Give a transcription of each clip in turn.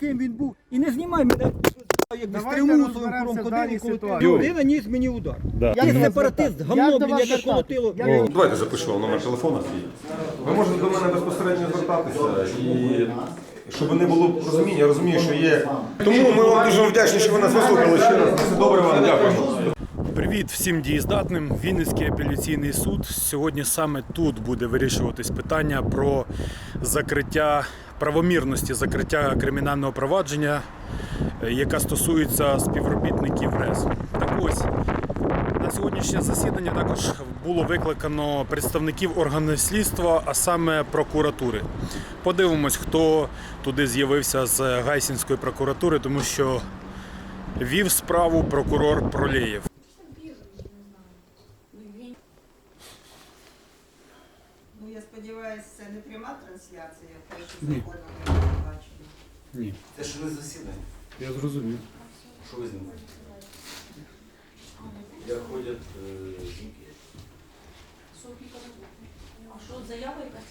ким він був. І не знімай мене якби стримусом розберемося кругом ходив далі і колотив. ситуацію. Людина ніс мені удар. Да. Я вас сепаратист, гамно, блін, яке колотило. Давайте запишу вам номер телефона. Ви можете до мене безпосередньо звертатися і щоб не було розуміння, я розумію, що є. Тому ми вам дуже вдячні, що ви нас вислухали ще раз. Все добре вам дякуємо. Привіт всім дієздатним. Вінницький апеляційний суд. Сьогодні саме тут буде вирішуватись питання про закриття правомірності закриття кримінального провадження, е, яка стосується співробітників РЕС. Так ось на сьогоднішнє засідання також було викликано представників органів слідства, а саме прокуратури. Подивимось, хто туди з'явився з Гайсінської прокуратури, тому що вів справу прокурор Пролєєв. Ну, я сподіваюся, це не пряма трансляція, те, що законно не бачу. Ні, Це ж не засідання. я зрозумів. Що ви знімаєте? Як ходять е, жінки? А що, заява якась?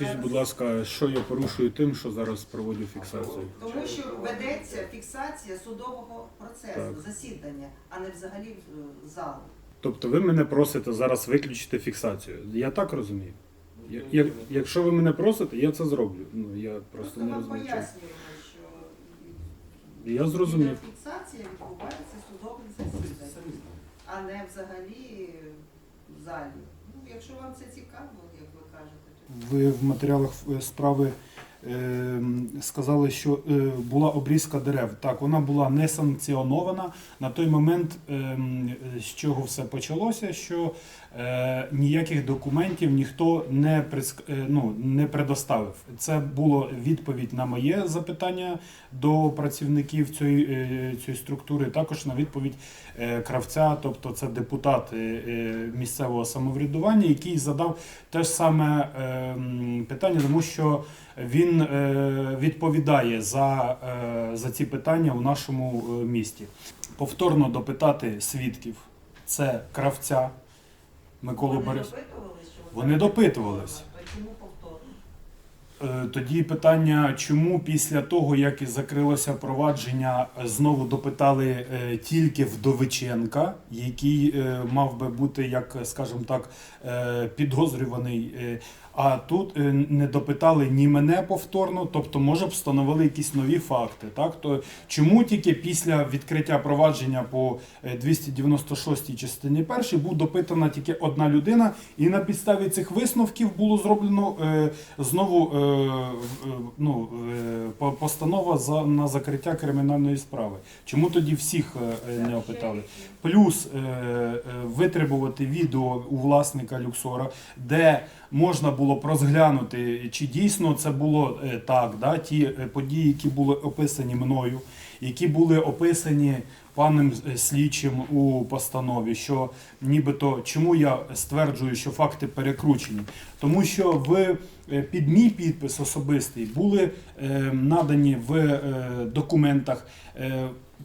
Скажіть, будь ласка, що я порушую тим, що зараз проводжу фіксацію? Тому що ведеться фіксація судового процесу, Так. засідання, а не взагалі е, залу. Тобто ви мене просите зараз виключити фіксацію. Я так розумію? Я- як- якщо ви мене просите, я це зроблю. Ну я просто Просто не ми розумію. чому. пояснюємо, що Я зрозумів. фіксація відбувається судовим засіданням, а не взагалі в залі. Ну, якщо вам це цікаво, ви в матеріалах е, справи е, сказали, що е, була обрізка дерев. Так, вона була не санкціонована. На той момент, е, з чого все почалося, що е, ніяких документів ніхто не, приск- е, ну, не предоставив. Це було відповідь на моє запитання до працівників цієї, е, цієї структури, також на відповідь е, кравця, тобто це депутат е, е, місцевого самоврядування, який задав те ж саме е, питання, тому що він е, відповідає за, е, за ці питання у нашому місті. Повторно допитати свідків це кравця Микола вони Борис. допитувалися, Вони допитувались. Чому Тоді питання, чому після того, як і закрилося провадження, е, знову допитали е, тільки Вдовиченка, який е, мав би бути, як скажімо так, е, підозрюваний. е, А тут е, не допитали ні мене повторно, тобто, може б встановили якісь нові факти. Так то чому тільки після відкриття провадження по е, 296 частині першій був допитана тільки одна людина, і на підставі цих висновків було зроблено е, знову е, е, ну, е, постанова за на закриття кримінальної справи. Чому тоді всіх е, не опитали? Плюс е, витребувати відео у власника люксора, де можна було б розглянути, чи дійсно це було так, да, ті події, які були описані мною, які були описані паном е, слідчим у постанові, що нібито чому я стверджую, що факти перекручені, тому що в е, під мій підпис особистий були е, надані в документах.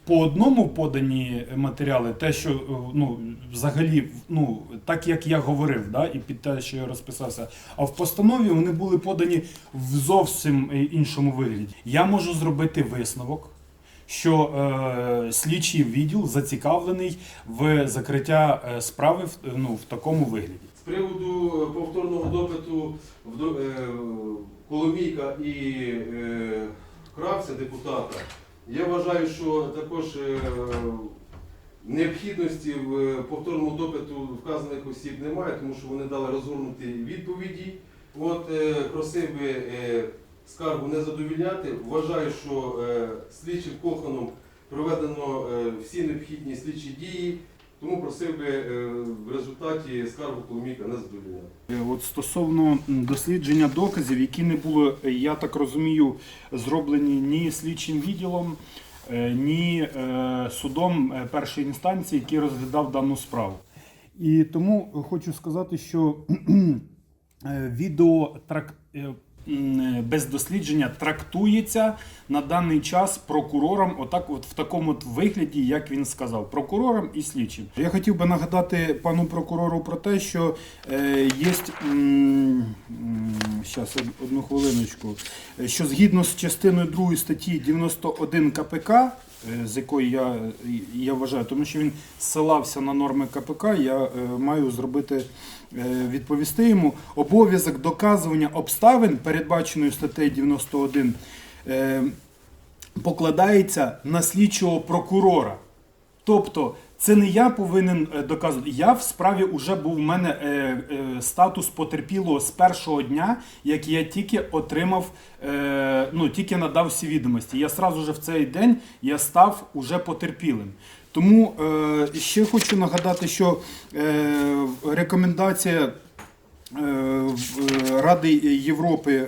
по одному подані матеріали, те, що ну, взагалі, ну, так як я говорив, да, і під те, що я розписався, а в постанові вони були подані в зовсім іншому вигляді. Я можу зробити висновок, що е, слідчий відділ зацікавлений в закриття е, справи в, ну, в такому вигляді. З приводу е, повторного допиту в е, Коломійка і е, Кравця, депутата, я вважаю, що також е, необхідності в повторному допиту вказаних осіб немає, тому що вони дали розгорнуті відповіді. От е, просив би е, скаргу не задовільняти. Вважаю, що е, слідчим Коханом проведено е, всі необхідні слідчі дії. Тому просив би е, в результаті скаргу Коломійка не задовольняти. Е, От стосовно дослідження доказів, які не були, я так розумію, зроблені ні слідчим відділом, ні судом першої інстанції, який розглядав дану справу. І тому хочу сказати, що відео без дослідження трактується на даний час прокурором, отак, от в такому от вигляді, як він сказав, прокурором і слідчим. Я хотів би нагадати пану прокурору про те, що е, є щас, одну хвилиночку, е, що згідно з частиною 2 статті 91 КПК, з якої я, я вважаю, тому що він ссилався на норми КПК, я е, маю зробити е, відповісти йому обов'язок доказування обставин, передбаченої статтею 91, е, покладається на слідчого прокурора. Тобто, це не я повинен е, доказувати. Я в справі вже був в мене е, е, статус потерпілого з першого дня, як я тільки отримав, ну тільки надав всі відомості. Я сразу же в цей день я став уже потерпілим. Тому ще хочу нагадати, що рекомендація Ради Європи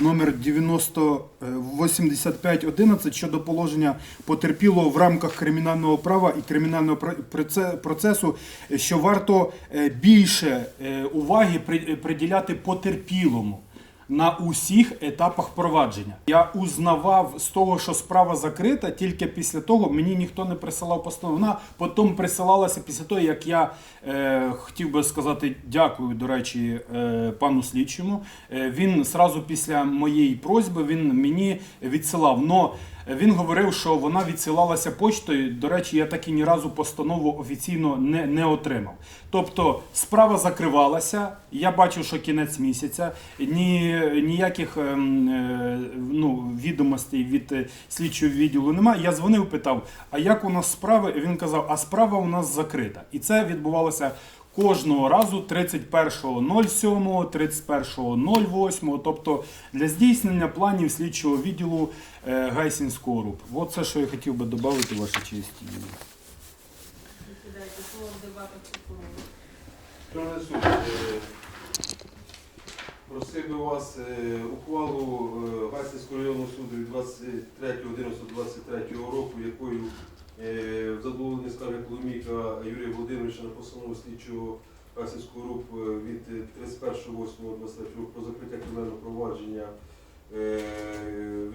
номер 90 е, 8511 щодо положення потерпілого в рамках кримінального права і кримінального пр- процесу, е, що варто е, більше уваги при- приділяти потерпілому. На усіх етапах провадження я узнавав з того, що справа закрита, тільки після того мені ніхто не присилав постанову. Вона потім присилалася після того, як я е, хотів би сказати дякую, до речі, е, пану слідчому. Е, він сразу після моєї просьби він мені відсилав. Но він говорив, що вона відсилалася почтою. До речі, я так і ні разу постанову офіційно не, не отримав. Тобто справа закривалася. Я бачив, що кінець місяця, ні, ніяких ем, е, ну, відомостей від е, слідчого відділу немає. Я дзвонив, питав, а як у нас справи? Він казав, а справа у нас закрита. І це відбувалося. Кожного разу 31.07, 31.08, тобто для здійснення планів слідчого відділу е, Гайсінського РУП. От це, що я хотів би додати, ваша честь. Е, просив би вас е, ухвалу Гайсинського районного суду від 23.11.23 року, якою в задоволенні скарги Коломійка Юрія Володимировича на постанову слідчого Гайсинського РУП е, від 31.08.23 року про закриття кримінального провадження, е, е,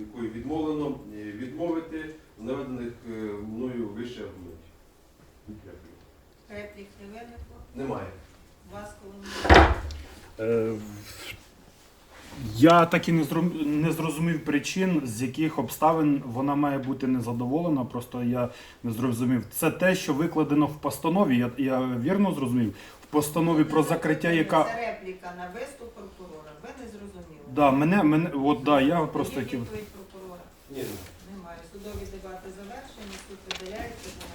якою відмовлено е, відмовити наведених е, мною вище аргументів. Дякую. Реплік не виникло. Немає. Вас, коли Е, Я так і не зрозумів, не зрозумів причин, з яких обставин вона має бути незадоволена. Просто я не зрозумів. Це те, що викладено в постанові. Я, я вірно зрозумів. В постанові про закриття, яка Це репліка на виступ прокурора. Ви не зрозуміли. да, мене, мене от да, я просто Є хотів. відповідь прокурора. Ні, Немає. Судові дебати завершені, суд видаляється, забирається.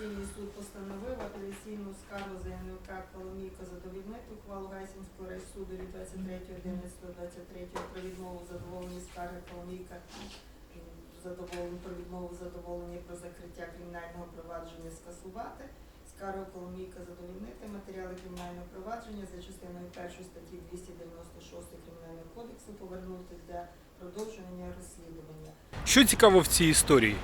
Апеляційний суд постановив апеляційну скаргу заявника Коломійка задовільнити ухвалу Гайсинського райсуду від 23.11.23 про відмову в задоволенні скарги Коломійка задоволення про відмову в задоволенні про закриття кримінального провадження скасувати. Скаргу Коломійка задовільнити матеріали кримінального провадження за частиною 1 статті 296 Кримінального кодексу повернути для продовження розслідування. Що цікаво в цій історії?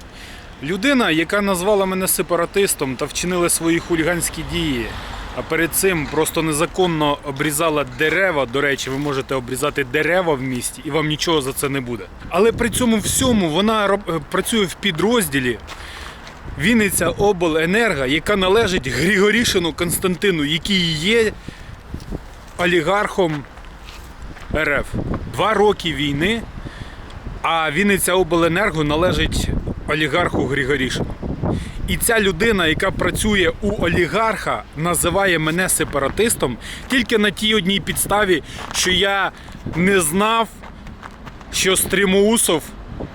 Людина, яка назвала мене сепаратистом та вчинила свої хуліганські дії, а перед цим просто незаконно обрізала дерева. До речі, ви можете обрізати дерева в місті, і вам нічого за це не буде. Але при цьому всьому вона е, працює в підрозділі Вінниця Обленерго, яка належить Григорішину Константину, який є олігархом РФ. Два роки війни. А Вінниця Обленерго належить олігарху Григорішину. І ця людина, яка працює у олігарха, називає мене сепаратистом тільки на тій одній підставі, що я не знав, що Стрімоусов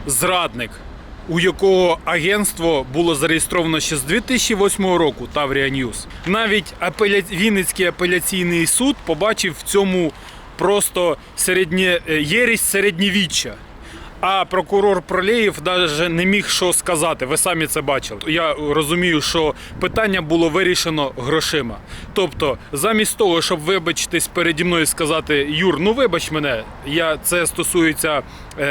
зрадник, у якого агентство було зареєстровано ще з 2008 року Таврія Ньюс. Навіть апеля... Вінницький апеляційний суд побачив в цьому просто середнє... е, єрість середньовіччя. А прокурор Пролєєв навіть не міг що сказати. Ви самі це бачили. Я розумію, що питання було вирішено грошима. Тобто, замість того, щоб вибачитись переді мною і сказати Юр, ну вибач мене, я це стосується. Е,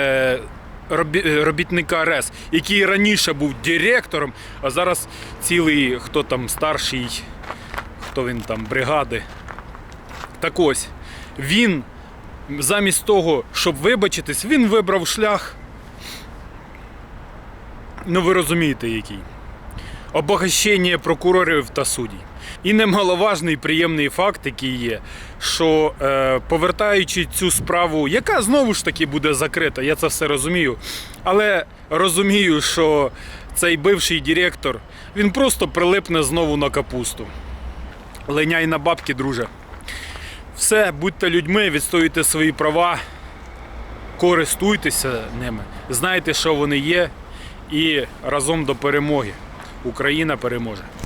е, Робітника РЕС, який раніше був директором, а зараз цілий хто там старший, хто він там бригади. Так ось, він замість того, щоб вибачитись, він вибрав шлях. Ну, ви розумієте, який. Обогащення прокурорів та суддів. І немаловажний приємний факт, який є, що е, повертаючи цю справу, яка знову ж таки буде закрита, я це все розумію. Але розумію, що цей бивший директор він просто прилипне знову на капусту. Леняй на бабки, друже. Все, будьте людьми, відстоюйте свої права, користуйтеся ними, знайте, що вони є, і разом до перемоги. Україна переможе.